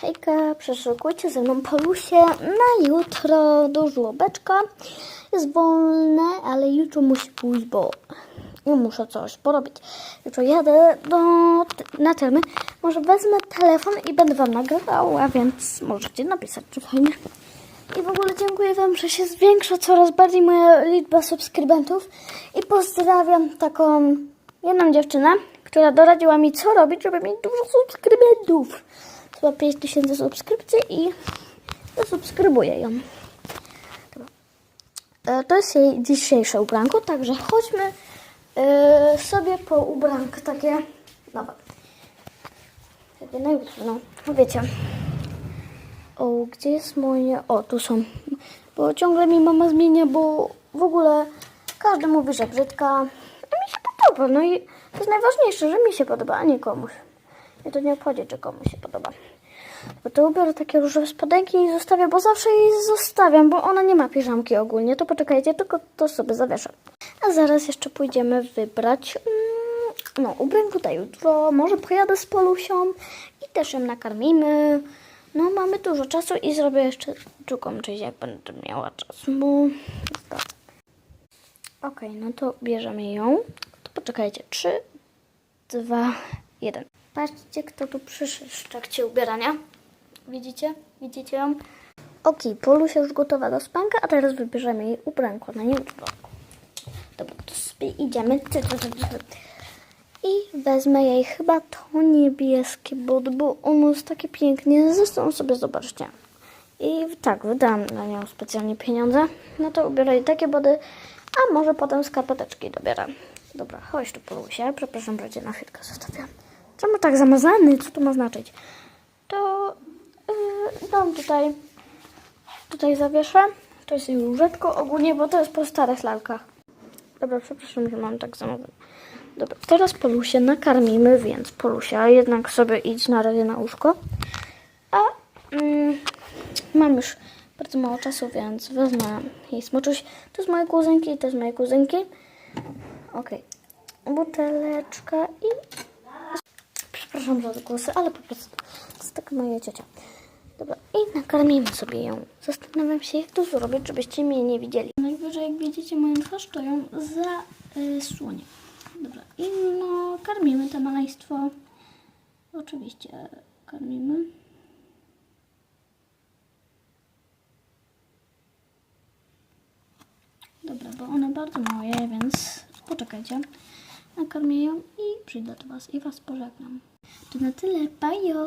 Hejka, przeszukujcie ze mną Polusie na jutro do żłobeczka. Jest wolne, ale jutro musi pójść, bo ja muszę coś porobić. Jutro jadę do, na termy. Może wezmę telefon i będę wam nagrywała, więc możecie napisać, czy fajnie. I w ogóle dziękuję wam, że się zwiększa coraz bardziej moja liczba subskrybentów. I pozdrawiam taką jedną dziewczynę, która doradziła mi, co robić, żeby mieć dużo subskrybentów. Chyba 5000 subskrypcji i zasubskrybuję ją. E, To jest jej dzisiejsze ubranko, także chodźmy e, sobie po ubranko takie nowe. Takie na no. no wiecie. O, gdzie jest moje... O, tu są. Bo ciągle mi mama zmienia, bo w ogóle każdy mówi, że brzydka. A mi się podoba. No i to jest najważniejsze, że mi się podoba, a nie komuś. Mnie to nie obchodzi, czy komuś się podoba. Bo to ubiorę takie różowe spodenki i zostawię, bo zawsze jej zostawiam, bo ona nie ma piżamki ogólnie. To poczekajcie, tylko to sobie zawieszę. A zaraz jeszcze pójdziemy wybrać mm, no, ubranko na jutro. Może pojadę z Polusią i też ją nakarmimy. No, mamy dużo czasu i zrobię jeszcze drugą część, jak będę miała czas, bo... Okej, no to bierzemy ją. To poczekajcie. 3, 2, 1. Patrzcie, kto tu przyszedł w trakcie ubierania. Widzicie? Widzicie ją? Okej, Polusia już gotowa do spanka, a teraz wybierzemy jej ubranko na jutro. Dobra, to sobie idziemy. I wezmę jej chyba to niebieskie, bo, bo ono jest takie pięknie. Zresztą sobie zobaczcie. I tak, wydałam na nią specjalnie pieniądze. No to ubiorę jej takie body, a może potem skarpeteczki dobierę. Dobra, chodź tu Polusia. Przepraszam, że cię na chwilkę zostawiam. Czemu tak zamazany? Co to ma znaczyć? Dam tutaj, tutaj zawieszę. To jest jej łóżeczko ogólnie, bo to jest po starych lalkach. Dobra, przepraszam, że mam tak zamówione. Dobra, teraz Polusię nakarmimy, więc Polusia jednak sobie idź na razie na łóżko. A mm, mam już bardzo mało czasu, więc wezmę jej smoczuś. To z mojej kuzynki, to z mojej kuzynki. Okej. Buteleczka i... Przepraszam za głosy, ale po prostu to jest taka moja ciocia. Dobra, i nakarmimy sobie ją. Zastanawiam się, jak to zrobić, żebyście mnie nie widzieli. Najwyżej, jak widzicie moją twarz, to ją zasłonię. Dobra, i no, karmimy to maleństwo. Oczywiście karmimy. Dobra, bo one bardzo małe, więc poczekajcie. Nakarmię ją i przyjdę do Was i Was pożegnam. To na tyle, bajo!